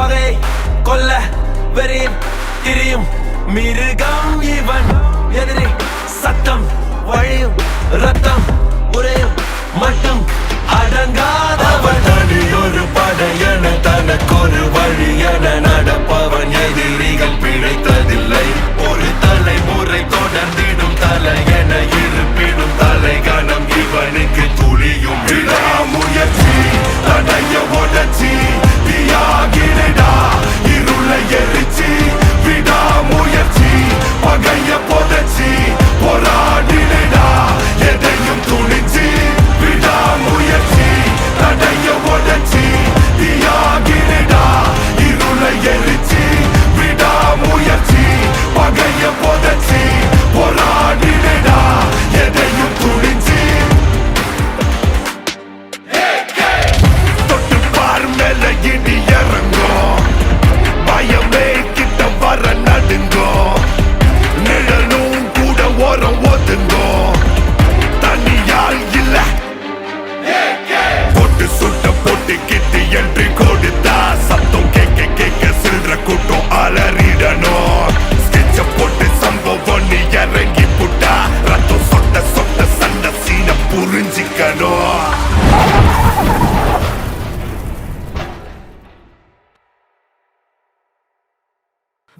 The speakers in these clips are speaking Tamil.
பகை கொல்ல வெறியில் திரியும் மிருகம் இவன். எதிரி சத்தம் வழியும் ரத்தம் உரையும் மட்டும் அடங்காதவன். தனி ஒரு படையன தனக்கு ஒரு வழி என நடப்பவன். எதிரிகள் பிழைத்ததில்லை. ஒரு தலைமுறை தொடர்ந்திடும் தலை தலையென இருப்பினும் தலைகணம் இவனுக்கு இடி இறங்கும்.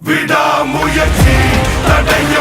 விடாமுயற்சி தடைய